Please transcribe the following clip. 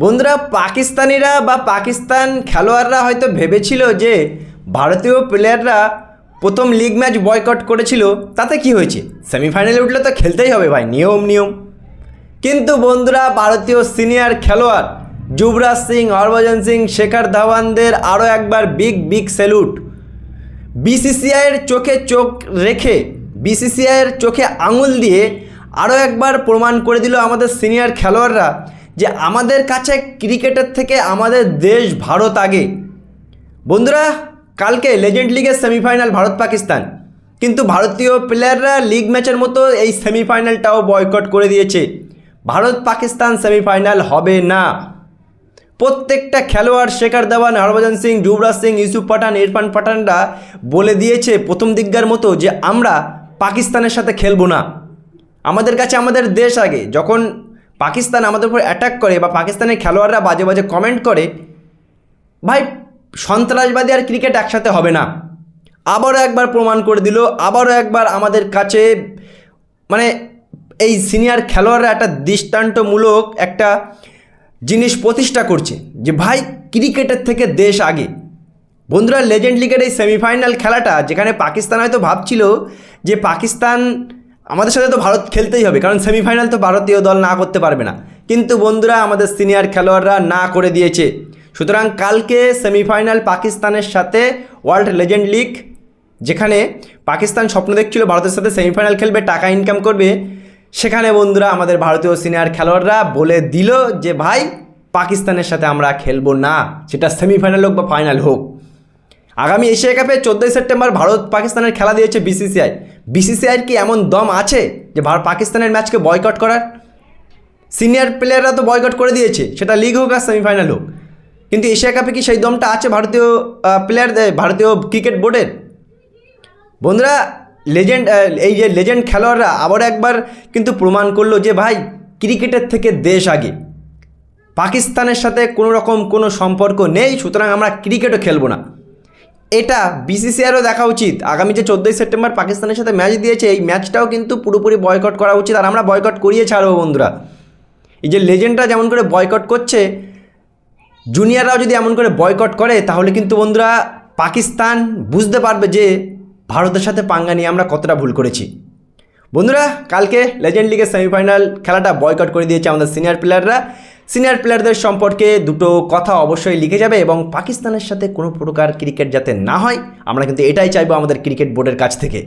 বন্ধুরা, পাকিস্তানিরা বা পাকিস্তান খেলোয়াড়রা হয়তো ভেবেছিল যে ভারতীয় প্লেয়াররা প্রথম লিগ ম্যাচ বয়কট করেছিল, তাতে কি হয়েছে? সেমিফাইনালে উঠলে তো খেলতেই হবে ভাই, নিয়ম নিয়ম। কিন্তু বন্ধুরা, ভারতীয় সিনিয়র খেলোয়াড় যুবরাজ সিং, হরভজন সিং, শেখর ধাওয়ানদের আরও একবার বিগ বিগ স্যালুট বিসিসিআইয়ের চোখে চোখ রেখে বিসিসিআইয়ের চোখে আঙুল দিয়ে আরও একবার প্রমাণ করে দিল আমাদের সিনিয়র খেলোয়াড়রা যে আমাদের কাছে ক্রিকেটের থেকে আমাদের দেশ ভারত আগে। বন্ধুরা, কালকে লেজেন্ড লিগের সেমিফাইনাল ভারত পাকিস্তান কিন্তু ভারতীয় প্লেয়াররা লিগ ম্যাচের মতো এই সেমিফাইনালটাও বয়কট করে দিয়েছে। ভারত পাকিস্তান সেমিফাইনাল হবে না। প্রত্যেকটা খেলোয়াড় শেখর ধাওয়ান, হরভজন সিং, যুবরাজ সিং, ইউসুফ পাঠান, ইরফান পাঠানরা বলে দিয়েছে প্রথম দিককার মতো যে আমরা পাকিস্তানের সাথে খেলব না। আমাদের কাছে আমাদের দেশ আগে। যখন পাকিস্তান আমাদের উপর অ্যাটাক করে বা পাকিস্তানের খেলোয়াড়রা বাজে বাজে কমেন্ট করে, ভাই, সন্ত্রাসবাদী আর ক্রিকেট একসাথে হবে না। আবারও একবার প্রমাণ করে দিল, আবারও একবার আমাদের কাছে মানে এই সিনিয়র খেলোয়াড়রা একটা দৃষ্টান্তমূলক একটা জিনিস প্রতিষ্ঠা করছে যে, ভাই ক্রিকেটের থেকে দেশ আগে। বন্ধুরা লেজেন্ড লিগের এই সেমিফাইনাল খেলাটা, যেখানে পাকিস্তান হয়তো ভাবছিল যে, পাকিস্তান আমাদের সাথে তো ভারত খেলতেই হবে, কারণ সেমিফাইনাল তো ভারতীয় দল না করতে পারবে না। কিন্তু বন্ধুরা, আমাদের সিনিয়র খেলোয়াড়রা না করে দিয়েছে। সুতরাং কালকে সেমিফাইনাল পাকিস্তানের সাথে ওয়ার্ল্ড লেজেন্ড লিগ যেখানে পাকিস্তান স্বপ্ন দেখছিল ভারতের সাথে সেমিফাইনাল খেলবে, টাকা ইনকাম করবে, সেখানে বন্ধুরা আমাদের ভারতীয় সিনিয়র খেলোয়াড়রা বলে দিল যে, ভাই, পাকিস্তানের সাথে আমরা খেলব না, সেটা সেমিফাইনাল হোক বা ফাইনাল হোক। আগামী এশিয়া কাপে চোদ্দোই সেপ্টেম্বর ভারত পাকিস্তানের খেলা দিয়েছে বিসিসিআই বিসিসিআইয়ের কি এমন দম আছে যে ভারত পাকিস্তানের ম্যাচকে বয়কট করার? সিনিয়র প্লেয়াররা তো বয়কট করে দিয়েছে, সেটা লিগ হোক আর সেমিফাইনাল হোক। কিন্তু এশিয়া কাপে কি সেই দমটা আছে ভারতীয় প্লেয়ারদের ভারতীয় ক্রিকেট বোর্ডের বন্ধুরা লেজেন্ড এই যে লেজেন্ড খেলোয়াড়রা আবার একবার কিন্তু প্রমাণ করল যে ভাই, ক্রিকেটের থেকে দেশ আগে। পাকিস্তানের সাথে কোনো রকম কোনো সম্পর্ক নেই, সুতরাং আমরা ক্রিকেটও খেলব না। এটা বিসিসিআরও দেখা উচিত। আগামী যে চোদ্দোই সেপ্টেম্বর পাকিস্তানের সাথে ম্যাচ দিয়েছে, এই ম্যাচটাও কিন্তু পুরোপুরি বয়কট করা উচিত। আর আমরা বয়কট করিয়ে ছাড়বো, বন্ধুরা। এই যে লেজেন্ডরা যেমন করে বয়কট করছে জুনিয়ররাও যদি এমন করে বয়কট করে, তাহলে কিন্তু বন্ধুরা পাকিস্তান বুঝতে পারবে যে ভারতের সাথে পাঙ্গা নিয়ে আমরা কতটা ভুল করেছি। বন্ধুরা, কালকে লেজেন্ড লিগের সেমিফাইনাল খেলাটা বয়কট করে দিয়েছে আমাদের সিনিয়র প্লেয়াররা সিনিয়র প্লেয়ারদের সম্পর্কে দুটো কথা অবশ্যই লিখে যাবে এবং পাকিস্তানের সাথে কোনো প্রকার ক্রিকেট যাতে না হয়, আমরা কিন্তু এটাই চাইব আমাদের ক্রিকেট বোর্ডের কাছ থেকে।